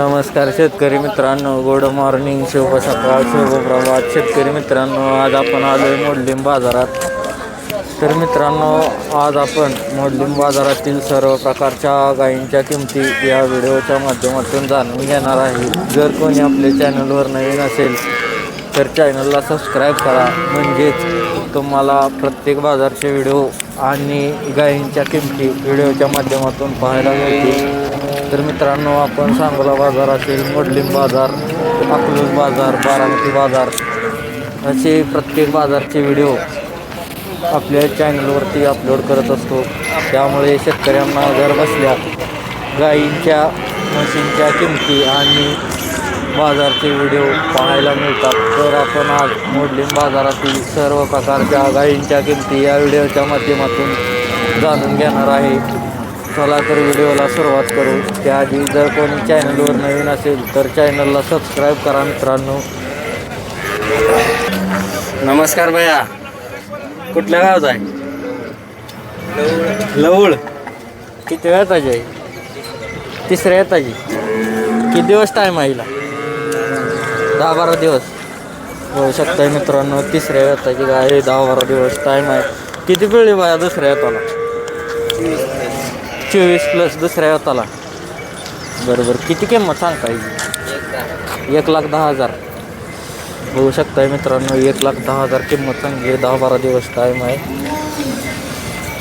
नमस्कार शेतकरी मित्रांनो गुड मॉर्निंग शुभ सकाळ शुभ प्रभात. शेतकरी मित्रांनो आज आपण आलो आहे मोडलिंब बाजारात. तर मित्रांनो आज आपण मोडलिंब बाजारातील सर्व प्रकारच्या गायींच्या किमती या व्हिडिओच्या माध्यमातून जाणून घेणार आहे. जर कोणी आपल्या चॅनलवर नवीन असेल तर चॅनलला सबस्क्राईब करा. म्हणजेच तुम्हाला प्रत्येक बाजारचे व्हिडिओ आणि गायींच्या किमती व्हिडिओच्या माध्यमातून पाहायला मिळतील. तर मित्रांनो आपण सांगोला बाजार असेल मोडलिम बाजार अकलूज बाजार बारामती बाजार असे प्रत्येक बाजारचे व्हिडिओ आपल्या चॅनलवरती अपलोड करत असतो. त्यामुळे शेतकऱ्यांना घर बसल्या गायींच्या म्हशींच्या किमती आणि बाजारचे व्हिडिओ पाहायला मिळतात तर आपण आज मोडलिम बाजारातील सर्व प्रकारच्या गायींच्या किमती या व्हिडिओच्या माध्यमातून जाणून घेणार आहे. चला तर व्हिडिओला सुरुवात करू. त्याआधी जर कोणी चॅनलवर नवीन असेल तर चॅनलला सबस्क्राईब करा मित्रांनो. नमस्कार भैया. कुठल्या गावात आहे? लवळ. किती वेळ येताची आहे तिसऱ्या येताची किती दिवस टाईम आहे हिला? दहा बारा दिवस. होऊ शकताय मित्रांनो तिसऱ्या येताची गाय आहे, दहा बारा दिवस टाईम आहे. किती पिळली बाया दुसऱ्या येताला चोवीस प्लस दुसऱ्या येताला बरोबर. किती किंमत सांगता येईल? एक लाख दहा हजार. बघू शकताय मित्रांनो एक लाख दहा हजार किंमत चांगली दहा बारा दिवस टाईम आहे.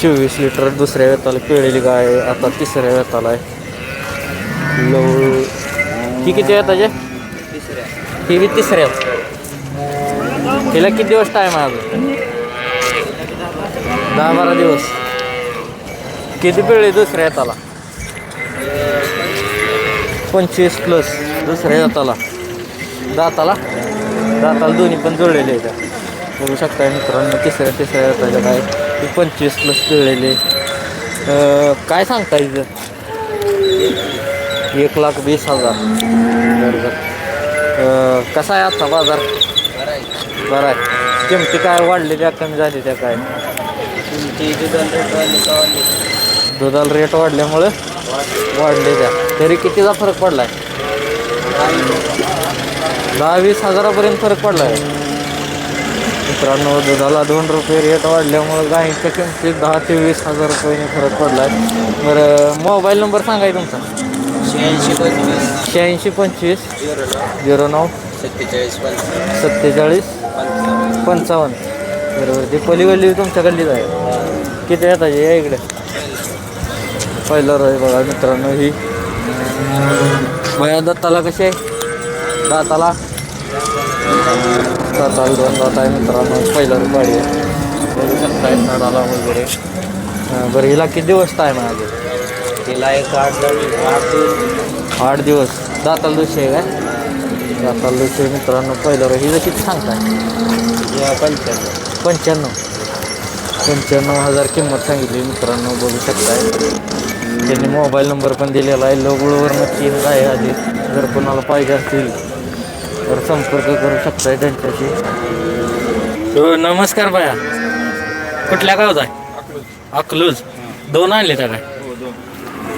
चोवीस लिटर दुसऱ्या वेताला पिळलेली गाय आता तिसऱ्या वेताला आहे. लव ही किती वेताचे ही बी तिसऱ्या. हिला किती दिवस टाईम आहे अजून? दहा बारा दिवस. किती पिळली दुसऱ्या येताला पंचवीस प्लस दुसऱ्या येताला दाताला? दाताला दोन्ही पण जुळलेले आहेत. बघू शकता मित्रांनो तिसऱ्या तिसऱ्या येताच्या काय? ते पंचवीस प्लस जुळलेले. काय सांगता इथं? एक लाख वीस हजार. बरोबर कसा आहे आता बाजार? बरं आहे. किमती काय वाढलेल्या कमी झाली त्या काय किमती दुधाला रेट वाढल्यामुळं वाढले त्या. तरी कितीचा फरक पडला आहे दहा वीस हजारापर्यंत फरक पडला आहे मित्रांनो दुधाला दोन रुपये रेट वाढल्यामुळं गाईच्या किमतीत दहा ते वीस हजार रुपयाने फरक पडला आहे बरं मोबाईल नंबर सांगाय तुमचा? शहाऐंशी पंचवीस. शहाऐंशी पंचवीस. झिरो नऊ. सत्तेचाळीस सत्तेचाळीस. पंचावन्न. बरोबर. ती पलीकडली तुमच्या गल्लीत आहे. किती येतात या इकडे? पहिलं आहे बघा मित्रांनो ही. भया दत्ताला कशी आहे? दाताला? दाताला दोन दात आहे मित्रांनो. पहिलं गाडी आहे. बघू शकताय झाडाला वगैरे. बरं हिला किती दिवस टाईम आहे अजून? तिला एक आठ आठ दिवस. आठ दिवस. दाताला दुसरी आहे काय? दाताला दुसरी मित्रांनो. पहिलं हिचं किती सांगताय? पंच्याण्णव. पंच्याण्णव. पंच्याण्णव हजार किंमत सांगितली मित्रांनो. बघू शकताय. त्यांनी मोबाईल नंबर पण दिलेला आहे. लोगुळवर नक्की आहे आधी जर कोणाला पाहिजे असतील तर संपर्क करू शकताय त्यांच्याशी. नमस्कार बाया. कुठल्या गावात आहे? अकलूज. दोन आणले त्या काय?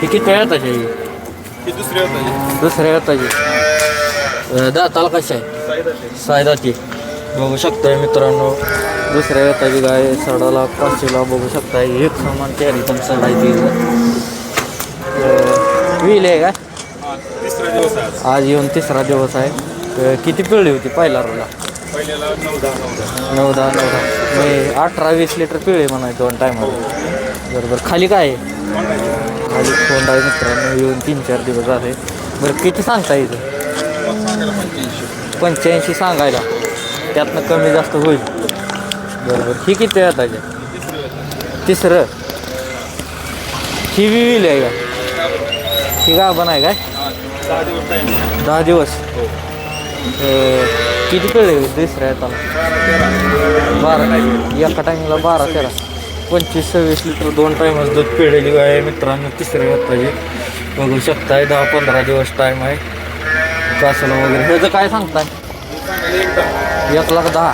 ही किती ही दुसरी होता दुसऱ्या येताची दाताला कशी आहे? सायदाची बघू शकताय मित्रांनो. दुसऱ्या येताची गाय सडाला पाचशेला बघू शकताय. एक समान कॅरी पण सड आहे. ती विल आहे का? तिसरा दिवस आज. आज येऊन तिसरा दिवस आहे. तर किती पिळली होती पहिला रोला? पहिल्याला नऊ दहा नऊ दहा. नऊ दहा नऊ दहा. म्हणजे अठरा वीस लिटर पिळे म्हणायचं दोन टायमाला बरोबर. खाली काय आहे? खाली कोंड आहे मित्रांनो. येऊन तीन चार दिवस झाले. बरं किती सांगता इथं? सांगायला पंच्याऐंशी सांगायला. त्यातनं कमी जास्त होईल. बरोबर. ही किती आहे तिसरं. ही विल आहे का? ही गाभण आहे काय? दहा दिवस. किती पिळे दुसऱ्या येताना बारा एका टायमिंगला बारा तेरा. पंचवीस सव्वीस लिटर दोन टायमच दूध पिळलेली गाय आहे मित्रांनो तिसऱ्या येताची बघू शकताय दहा पंधरा दिवस टाईम आहे. कासला वगैरे. ह्याचं काय सांगताय? एक लाख दहा.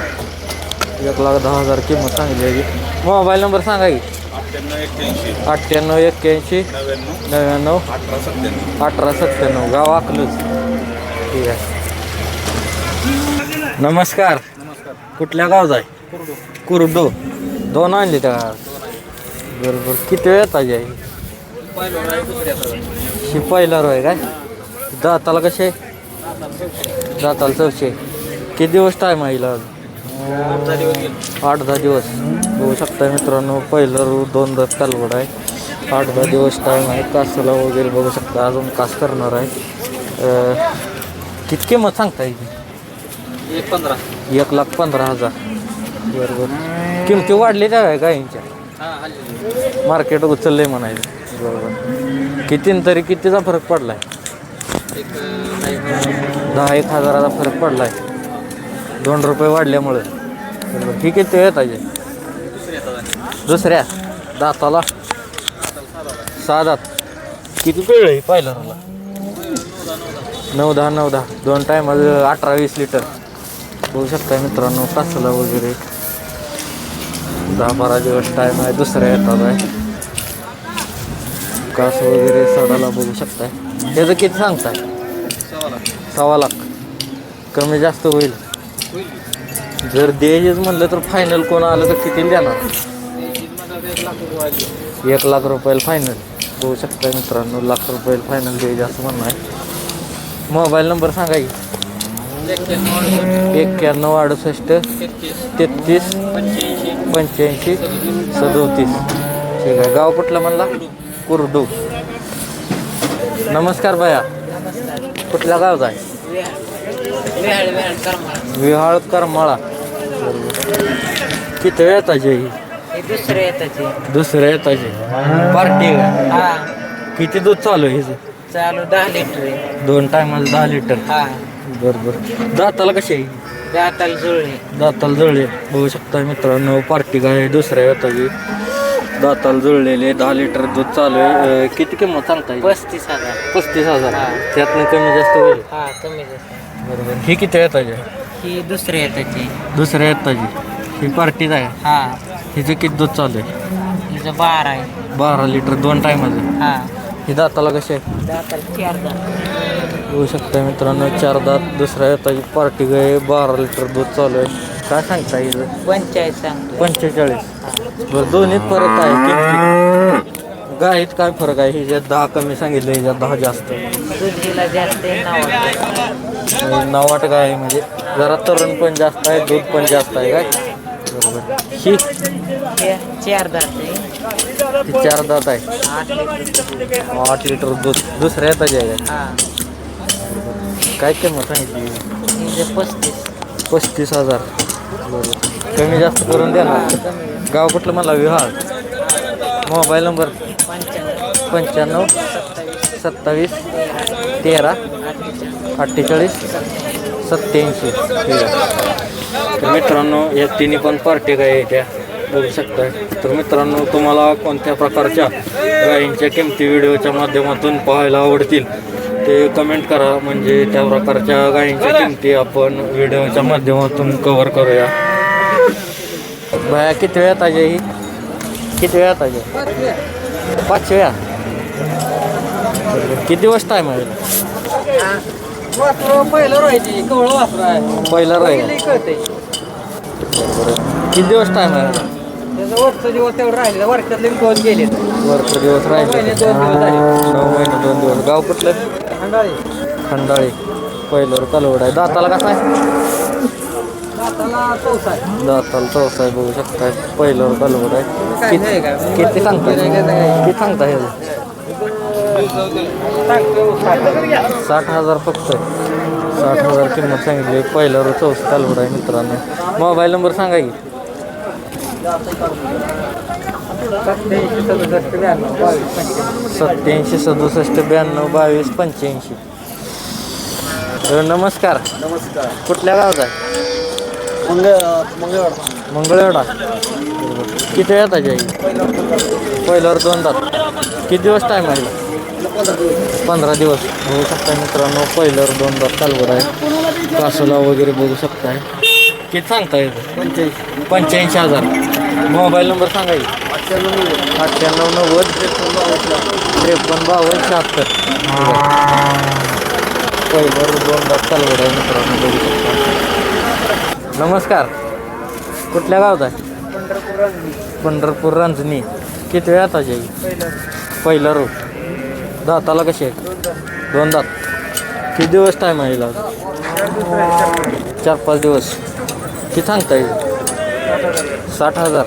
एक लाख दहा हजार किंमत सांगितली आहे. मोबाईल नंबर सांगा की. अठ्ठ्याण्णव एक्क्याऐंशी. अठ्ठ्याण्णव एक्क्याऐंशी. नव्याण्णव. नव्याण्णव. अठरा सत्त्याण्णव. अठरा सत्त्याण्णव. गाव अकलूज. ठीक आहे. नमस्कार. नमस्कार. कुठल्या गावचा आहे? कुरडू. कुरडू. दोन आणले त्या. बरोबर किती वेळ ताजी आहे? पहिलं आहे दुसऱ्याचं शिपाईला रोय काय? दाताला कसे? दाताला चौशे. किती दिवस टाईम आहे हिला गेला आठ दहा दिवस. बघू शकता मित्रांनो पहिलं रू दोन दस कालवड आहे. आठ दहा दिवस टाईम आहे. कासाला वगैरे बघू शकता. अजून कास करणार आहे. किती किंमत सांगता येईल? एक पंधरा. एक लाख पंधरा हजार. बरोबर. किमती वाढली त्या काय गायींच्या हां मार्केट उचलले म्हणायचं. बरोबर. कितीन तरी कितीचा फरक पडलाय? एक दहा एक हजाराचा फरक पडलाय. दोन रुपये वाढल्यामुळं. बरोबर. आहे ते येत आहे. दुसऱ्या. दाताला. सहा दात किती वेळ आहे पहिला नऊ दहा नऊ दहा. दोन टायम अठरा वीस लिटर बघू शकता मित्रांनो कासला वगैरे. दहा बारा दिवस टाईम आहे दुसऱ्या येतात आहे. कास वगैरे सडाला बघू शकताय. त्याचं किती सांगताय? सव्वा लाख. कमी जास्त होईल. जर द्यायचेच म्हणलं तर फायनल कोण आलं तर किती देणार? एक लाख रुपयाला फायनल बघू शकता मित्रांनो लाख रुपयाला फायनल द्यायचे असं म्हणणं आहे. मोबाईल नंबर सांगा की. एक्क्याण्णव अडुसष्ट तेहतीस पंच्याऐंशी सदोतीस. ठीक आहे. गाव कुठलं म्हणला? कुरडू. नमस्कार भया. कुठल्या गावचा आहे? विहाळ करमाळा. किती येताचे दुसरे येताचे दुसऱ्या येताचे पार्टी? हा. किती दूध चालू आहे हिचं? चालू दहा लिटर आहे. दोन टायमाला दहा लिटर. हा. बरं बरं. दाताला कशी आहे? दाताला जुळले दाताला जळले बघू शकता मित्रांनो पार्टी काय आहे? दुसऱ्या येताची दाताला जुळलेले दहा लिटर दूध चालू आहे. अं, किती किंमत सांगता येईल पस्तीस हजार. पस्तीस हजार. हा. त्यातनं कमी जास्त होईल? हा कमी जास्त. बरोबर. ही किती येताची ही दुसरे येताचे दुसऱ्या येताची ही पार्टीच आहे. हा. हिचं किती दूध चालू आहे? हिचं बारा आहे. बारा लिटर दोन टायमाचं. हा. ही दाताला कसे आहे? दाताला चार दात. बघू शकता मित्रांनो चार दात दुसऱ्या येताची पार्टी गाय बारा लिटर दूध चालू आहे. काय सांगता येईल पंचाळीस सांगतो पंचेचाळीस. बरं दोन्हीत फरक आहे किमतीत गायीत काय फरक आहे? हिच्यात दहा कमी सांगितलं हिच्यात दहा जास्त. आहे नवाट गाय आहे म्हणजे जरा तरुण पण जास्त आहे दूध पण जास्त आहे काय? बरोबर. ही? चार दात आहे. ही चार दात आहे. आठ लिटर दूध दुसऱ्या येताची आहे काय किंमत सांगितली? पस्तीस. पस्तीस हजार. बरोबर कमी जास्त करून देणार कमी गाव कुठलं मला? Vihar mobile number? पंच्याण्णव सत्तावीस तेरा. अठ्ठेचाळीस सत्याऐंशी ठीक आहे. तर मित्रांनो या तिन्ही पण पार्टी गाय आहे त्या बघू शकताय. तर मित्रांनो तुम्हाला कोणत्या प्रकारच्या गायींच्या किमती व्हिडिओच्या माध्यमातून पाहायला आवडतील ते कमेंट करा. म्हणजे त्या प्रकारच्या गायींच्या किमती आपण व्हिडिओच्या माध्यमातून कव्हर करूया. बाया किती वेळात आहे ही? किती वेळात आहे पाच वेळा किती दिवस टाईम आहे? पहिलं राहायची कवळ वासरा आहे? पहिला राहील कळते किती दिवस टाईम आहे? त्याचं वरचं दिवस तेवढं राहिले वर्षातले दोन गेले. वरचे दिवस राहिले महिने दोन दिवस झाले. नऊ महिने दोन दिवस. गाव कुठलं? खंडाळी. खंडाळी. पहिल्यावर कालवड आहे. दाताला कसा आहे? दाताला चौसा आहे. दाताला चौसा आहे बघू शकताय. पहिल्यावर कालवड आहे. काय नाही का? किती किती सांगताय? किती सांगताय ह्याचं? साठ हजार फक्त. साठ हजार किंमत सांगितली. पहिल्यावर चौसा कालवड आहे मित्रांनो. मोबाईल नंबर सांगा की. सत्याऐंशी सदुसष्ट ब्याण्णव बावीस पंच्याण्णव सत्याऐंशी सदुसष्ट ब्याण्णव बावीस पंच्याऐंशी. नमस्कार. नमस्कार. कुठल्या गावात आहे? मंगळ मंगळवार. मंगळवेढा किती आई? पहिल्यावर दोन तास किती दिवस टाईम आहे? पंधरा दिवस बघू शकताय मित्रांनो. पहिल्यावर दोन तास चालवत आहे. कासोला वगैरे बघू शकताय. किती सांगताय पंच्याऐंशी. पंच्याऐंशी हजार. मोबाईल नंबर सांगा की. अठ्ठ्याण्णव नव्वद त्रेपन्न बावन्न शहात्तर. पहिलं दोन दात कालवड आहे मित्रांनो बघू शकता नमस्कार. कुठल्या गावात आहे? पंढरपूर रंजनी किती वेळ आता जाईल? पहिला रोज दाताला कशी आहे? दोन दात. किती दिवस टाईम आहे इला चार पाच दिवस. किती सांगता येईल साठ हजार.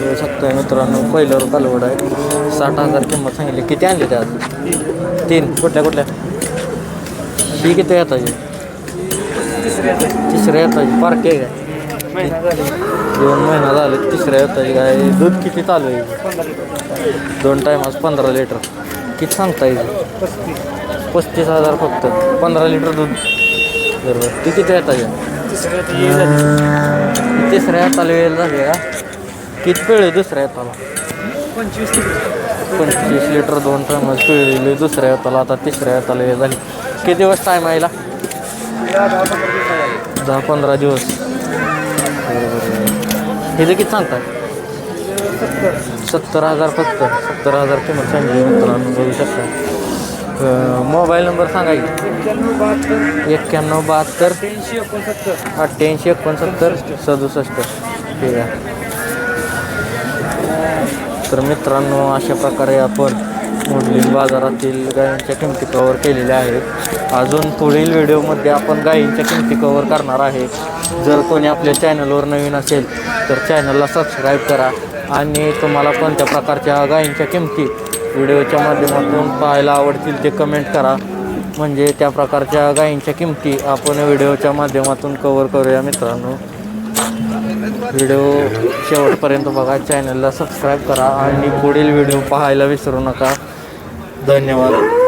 देऊ शकतो मित्रांनो. पहिल्यावर कालवड आहे. साठ हजार किंमत सांगितली. किती आणली त्यात? तीन. कुठल्या कुठल्या? ही किती येताची तिसऱ्या येताची पार्क आहे. काय दोन महिना झाले. तिसऱ्या येताची काय दूध किती चालू आहे? दोन टायमास पंधरा लिटर किती सांगता येईल? पस्तीस हजार फक्त. पंधरा लिटर दूध. बरोबर. ती किती येताची तिसऱ्या हाताला वेळ झाली का? किती पिळे दुसऱ्या हाताला? पंचवीस लिटर. दोन टायमास पिळलेली दुसऱ्या हाताला. आता तिसऱ्या हाताला वेळ झाली. किती दिवस टाईम आहे हिला? दहा पंधरा दिवस. हे किती सांगताय? सत्तर. हजार फक्त. सत्तर हजार किंमत सांगली मित्रांनो बघू शकता. मोबाईल नंबर सांगा की. एक्क्याण्णव बहात्तर. अठ्ठ्याऐंशी एकोणसत्तर. सदुसष्ट. ठीक आहे. तर मित्रांनो अशा प्रकारे आपण मोडलिंग बाजारातील गायींच्या किमती कवर केलेल्या आहेत. अजून पुढील व्हिडिओमध्ये आपण गायींच्या किमती कवर करणार आहे. जर कोणी आपल्या चॅनलवर नवीन असेल तर चॅनलला सबस्क्राईब करा. आणि तुम्हाला कोणत्या प्रकारच्या गायींच्या किमती व्हिडिओच्या माध्यमातून पाहायला आवडतील ते कमेंट करा. म्हणजे त्या प्रकारच्या गायींच्या किमती आपण व्हिडिओच्या माध्यमातून कवर करूया मित्रांनो. व्हिडिओ शेवटपर्यंत बघा चॅनलला सबस्क्राईब करा आणि पुढील व्हिडिओ पाहायला विसरू नका. धन्यवाद.